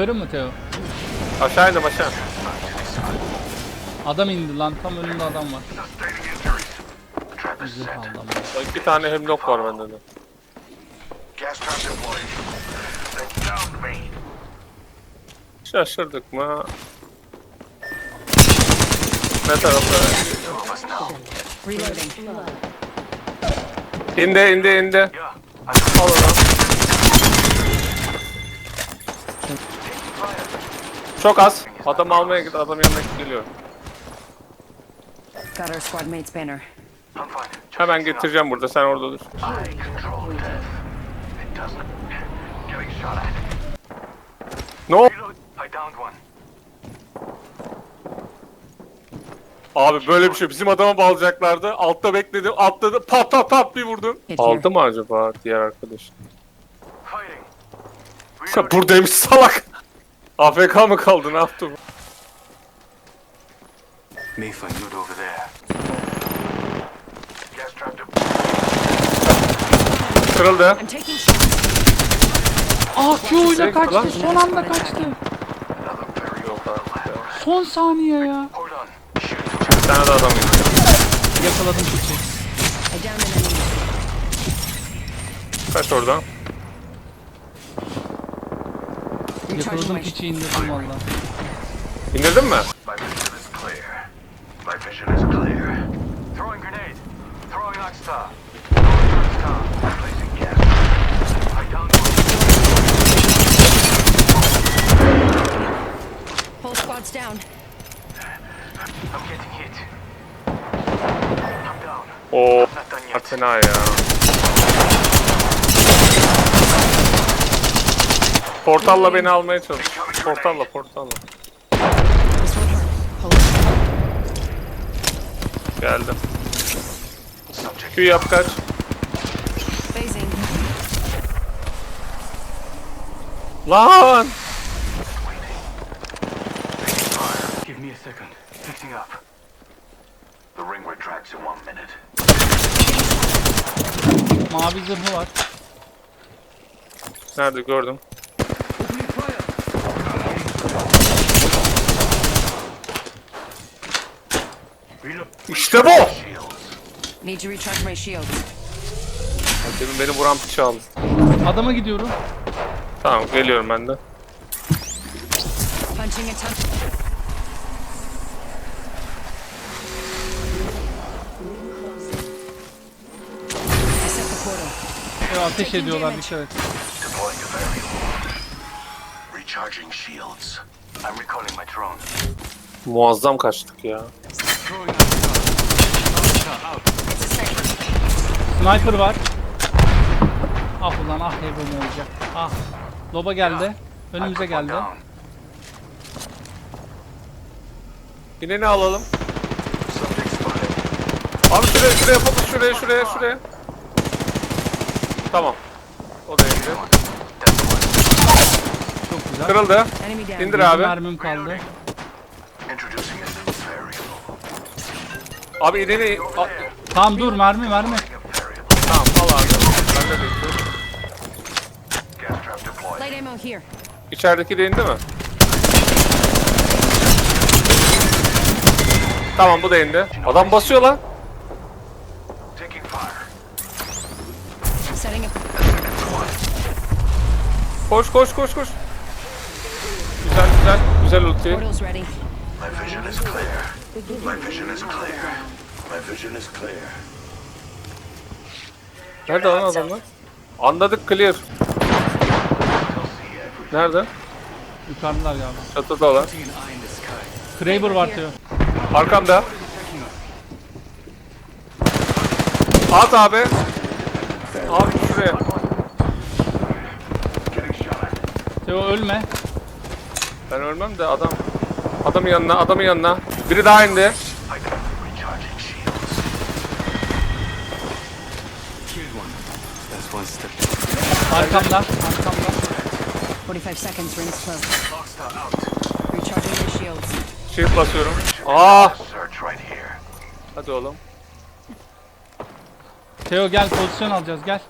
Yukarı mı Teo? Aşağı indim aşağı. Adam indi lan. Tam önünde adam var. Zırh aldı ama. Bak bir tane hemlock var bende de. Şaşırdık mı? Ne tarafta? Reloading. İndi indi indi. Al onu. Çok az. Adam almaya git, adam yanına geliyor. Got our squad mate's banner. I'm fine. Hemen getireceğim burada, sen orada dur. One. Abi böyle bir şey. Bizim adama bağlayacaklardı. Altta bekledim, atladı, pat pat pat bir vurdum. Aldı mı acaba diğer arkadaş? Reloading. buradaymış salak. AFK mı kaldı, ne yaptı bu? May find loot over there. Gas trap deployed. Kırıldı. I'm taking shots. Ah Q ile kaçtı. Son anda kaçtı. Another very. Son saniye ya. Hold on. Shoot. Bir tane de adam gitti. Yakaladım piçi. I downed an enemy. Kaç oradan. Recharging Yakaladım my piçi indirdim valla. İndirdin mi? My vision is clear. My vision is clear. Throwing grenade. Throwing Arc Star. Throwing Arc Star. Placing gas. I downed one. Whole squad's down. I'm getting hit. I'm down. Oo. Not done yet. Athena ya. Portalla beni almaya çalış. Portalla portalla. Geldim. Q yap kaç. Lan! Give me a second. Fixing up. The ring retracts in one minute. Mavi zırhı var. Nerede gördüm. İşte bu! Need to recharge my shields. Demin beni vuran piç aldı. Adama gidiyorum. Tamam geliyorum ben de. Punching a ton. I set the portal. Ya ateş ediyorlar. Deploying a variable. Recharging shields. I'm recalling my drone. Muazzam kaçtık ya. Sniper. Var. Ah ulan ah Ebru olacak. Ah. Loba geldi. Önümüze geldi. Yine ne alalım? Abi şuraya şuraya fokus şuraya şuraya şuraya. Tamam. O da indi. That's one. Çok güzel. Kırıldı. İndir abi. mermim kaldı. Abi ineni... A- Tamam dur mermi mermi. Tamam al abi. Ben de bekliyorum. Gas trap deployed. Light ammo here. İçerideki de indi mi? Tamam bu da indi. Adam basıyor lan. Taking fire. Setting up. Koş koş koş koş. Güzel güzel. Güzel ulti. Portal's ready. My vision is clear. My vision is clear. My vision is clear. Nerede lan adamlar? Anladık clear. Nerede? Yukarıdalar galiba. Çatıda sky. Kraber var diyor. Arkamda. At abi. Abi şuraya. Teo ölme. Ben ölmem de adam. Adamın yanına, adamın yanına. Biri daha indi. Arkamda. Arkamda. 45 seconds. Rings close. Recharging my shields. Shift basıyorum. Aa! Hadi oğlum. Teo gel pozisyon alacağız gel.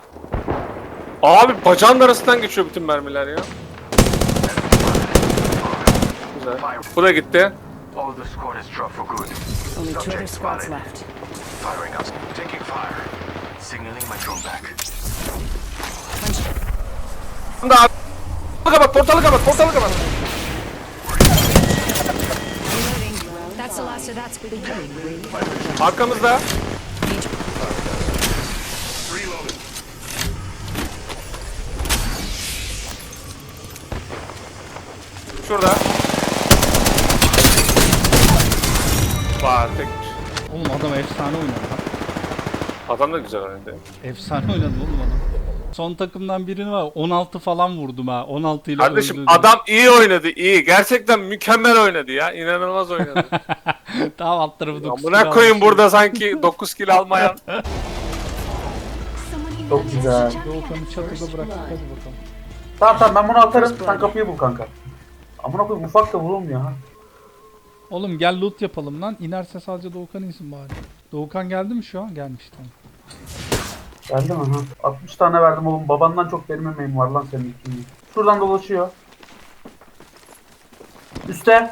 Abi bacağın arasından geçiyor bütün mermiler ya. Güzel. Bu da gitti. All the squad is dropped for good. Only two other Subject squads spotted. left. Firing up. Taking fire. Signaling my drone back. Şimdi abi. Portalı kapat, portalı kapat, portalı kapat. That's the last of that squid. Arkamızda. Şurada. Adam efsane oynadı lan. Adam da güzel oynadı. Efsane oynadı oğlum adam. Son takımdan birini var 16 falan vurdum ha. 16 ile Kardeşim öldürdüm. adam iyi oynadı, iyi. Gerçekten mükemmel oynadı ya. İnanılmaz oynadı. Tamam alt tarafı 9 Amına koyayım burada sanki 9 kill almayan. Çok güzel. Doğukan'ı çatıda bıraktık hadi bakalım. Tamam tamam ben bunu atarım. Sen kapıyı bul kanka. Amına koyayım ufak da vurulmuyor ha. Oğlum gel loot yapalım lan. İnerse sadece Doğukan insin bari. Doğukan geldi mi şu an? Gelmiş tamam. Geldi mi ha? 60 tane verdim oğlum. Babandan çok benim emeğim var lan senin için. Şuradan dolaşıyor. Üste.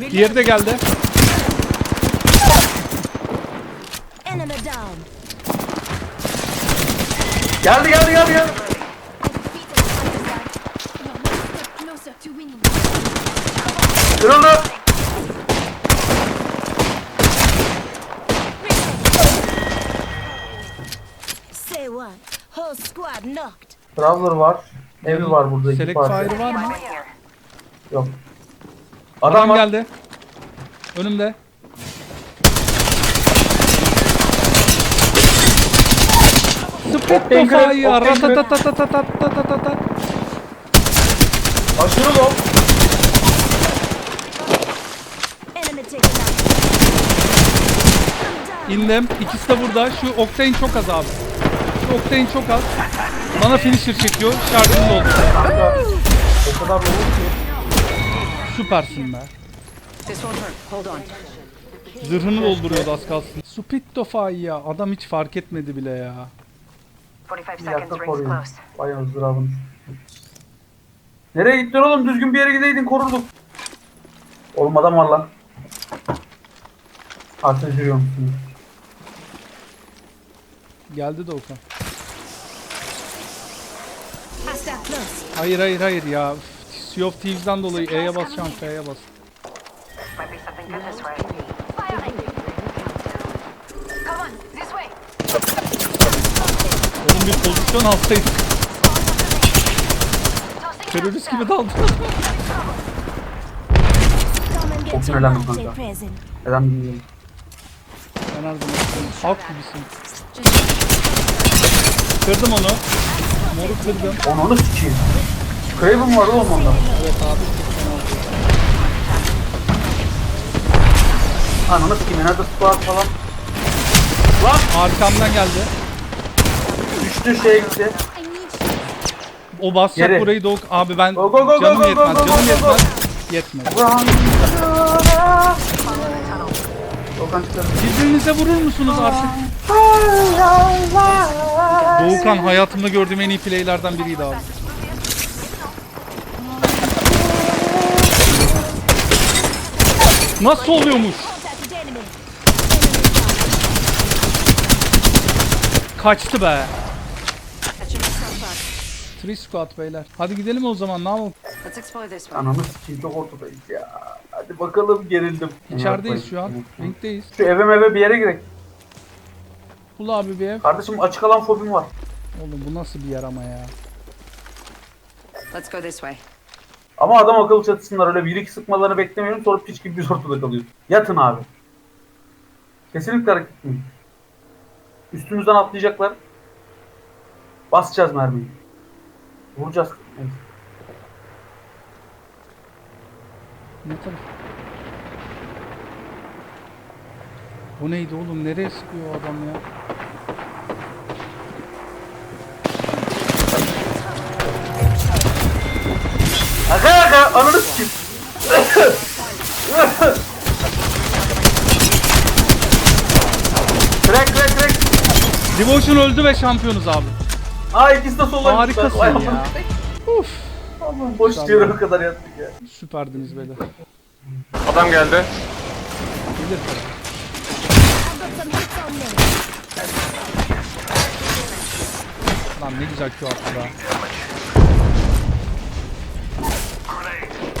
Nice. Diğeri de geldi. Enemy down. Geldi geldi geldi geldi. Closer to winning. Kırıldı. Say what? Whole squad knocked. Traveler var. Evi var burada iki Select parça. fire var mı? Yok. Adam Adam var. geldi. Önümde. Split Octane kafayı kırık, ya. octane kırık. Ratatatatatatatatatat. Aşırı low. Enemy taken out. İndim. İkisi de burada. Şu Octane çok az abi. Şu Octane çok az. Bana finisher çekiyor. Şarjım doldu. O kadar low ki. Süpersin be. This won't hurt. Hold on. Zırhını dolduruyordu az kalsın. Fay ya. Adam hiç fark etmedi bile ya. 45 Bir seconds, rings koruyun. close. Vay. Nereye gittin oğlum? Düzgün bir yere gideydin korurduk. Oğlum adam var lan. Artık yürüyor musun? Geldi de Okan. Hostile close. Hayır hayır hayır ya. Üf, Sea of Thieves'den dolayı E'ye basacağım F'ye bas. Oğlum bir pozisyon alsaydık. Terörist gibi daldı. Çok sinirlendim present. Neden bilmiyorum. Ben her zaman. Halk gibisin. Kırdım onu. Moru kırdım. Onu onu sikeyim. Craven var oğlum onda. Evet abi. Ananı sikeyim. Nerede squad falan. Arkamdan geldi. Düştü şeye gitti. O basacak Geri. burayı Doğuk. Abi ben Go, go, go, canım go, go, yetmez. go, go, canım go, yetmez. Yetmez. Okan çıkardı. Birbirinize vurur musunuz artık? Doğukan hayatımda gördüğüm en iyi playlerden biriydi abi. Nasıl oluyormuş? Kaçtı be. Three squad beyler. Hadi gidelim o zaman ne yapalım? Ananı sikeyim çok ortadayız ya. Hadi bakalım gerildim. İçerideyiz şu an. Linkteyiz. Şu eve meve bir yere girek. Bul abi bir ev. Kardeşim açık alan fobim var. Oğlum bu nasıl bir yer ama ya. Let's go this way. Ama adam akıllı çatısınlar öyle bir iki sıkmalarını beklemiyorum sonra piç gibi biz ortada kalıyoruz. Yatın abi. Kesinlikle hareket etmeyin. Üstümüzden atlayacaklar. Basacağız mermiyi. Vuracağız. Neyse. Ne taraf? Bu neydi oğlum? Nereye sıkıyor adam ya? Ananı sikeyim. crack crack crack. Devotion öldü ve şampiyonuz abi. Aa ikisi de sola Harikasın ya. Uf. Aman boş yere o kadar yattık ya. Süperdiniz beyler. Adam geldi. Gelir. Lan ne güzel Q attı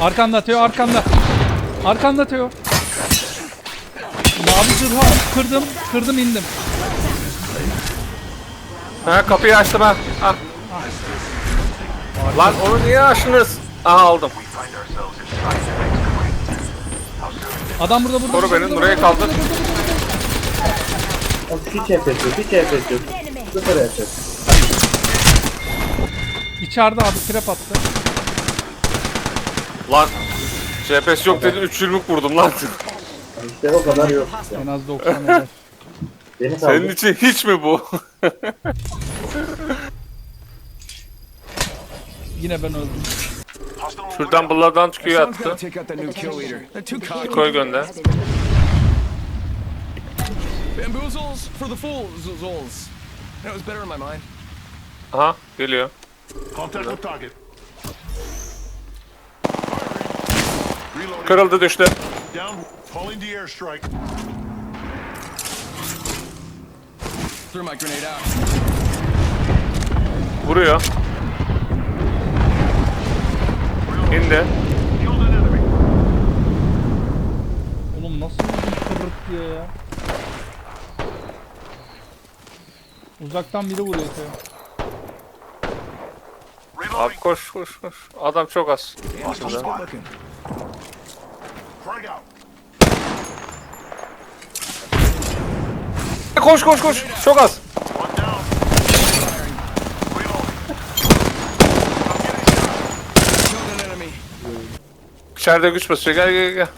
Arkanda Teo arkanda. Arkanda Teo. Mavi zırhı al, kırdım, kırdım indim. Ha kapıyı açtım ha. Ah. Lan onu niye açtınız? Aha aldım. Adam burada burada. Koru beni, buraya kaldır. Hiç efekt yok, hiç efekt yok. Sıfır efekt. İçeride abi trap attı. Lan. GPS yok dedi 3 yıllık vurdum lan. İşte o kadar yok. En az 90 eder. Beni Senin için hiç mi bu? Yine ben öldüm. Şuradan Someone's gotta attı. Koy gönder. Bamboozles for the fools. That was better in my mind. Aha geliyor. Contact with target. Reloading. Kırıldı düştü. Down. Calling the airstrike. Threw my grenade out. Vuruyor. İndi. Killed an enemy. Oğlum nasıl kırık diye ya. Uzaktan biri vuruyor Teo. Abi koş koş koş. Adam çok az. Şurada. squad. Looking. Frag out. Koş koş koş. Çok az. İçeride güç basıyor. Gel gel gel.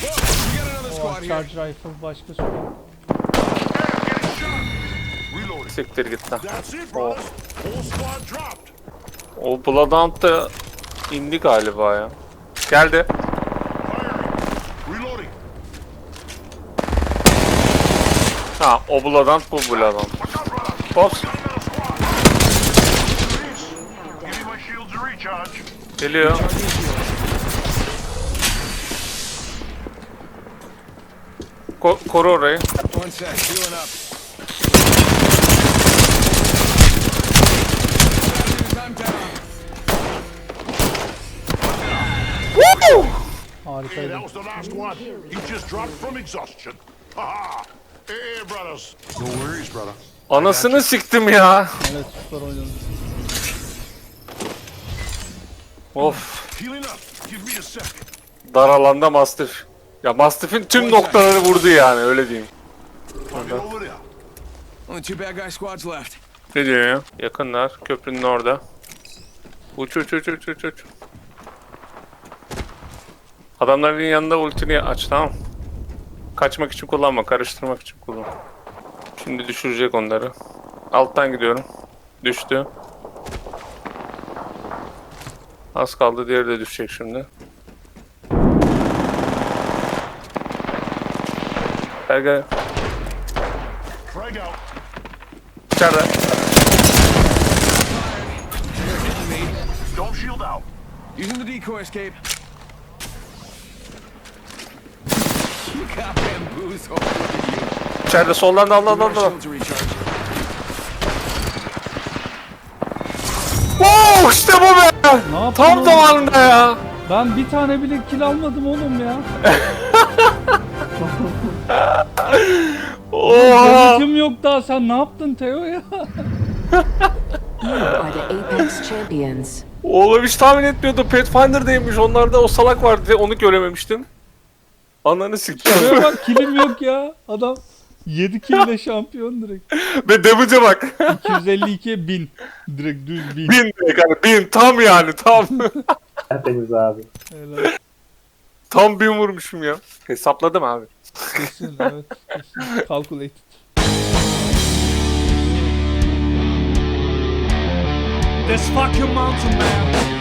We got another O squad here. charge rifle başka. Reloading. Siktir git lan. Dropped. O Bloodhound da indi galiba ya. Geldi. Firing. Reloading. Ha o Bloodhound bu Bloodhound. Watch out, brothers. Ops. Got another squad. Give me my shields to recharge. Geliyor. Ko- koru orayı. Harikaydı. Anasını siktim ya. Evet süper. Of. Healing up. Give me a sec. Dar alanda Mastiff. Ya Mastiff'in tüm noktaları vurdu yani öyle diyeyim. Target over there. Only two bad guy squads left. Ne diyor ya? Yakınlar. Köprünün orada. Uç uç uç uç uç uç. Adamların yanında ultini aç tamam. Kaçmak için kullanma, karıştırmak için kullan. Şimdi düşürecek onları. Alttan gidiyorum. Düştü. Az kaldı, diğeri de düşecek şimdi. Gel gel. İçeride. Using the decoy escape. İçeride soldan da al al Give me al my al. shield to recharge. Oo işte bu be. Ne Tam oğlum? zamanında ya. Ben bir tane bile kill almadım oğlum ya. Oha. Yanıtım yok daha sen ne yaptın Teo ya? are the Apex champions. Oğlum hiç tahmin etmiyordum. Pathfinder'daymış. Onlarda o salak vardı. Onu görememiştim. Ananı. Şuraya bak killim yok ya. Adam 7 kill ile şampiyon direkt. Ve damage'e bak. 252'ye 1000. Direkt düz 1000. bin direkt hani bin tam yani tam. Hepiniz abi. Helal. tam bin vurmuşum ya. Hesapladım abi. Kesin evet. Kesin. Calculated. This fucking mountain man.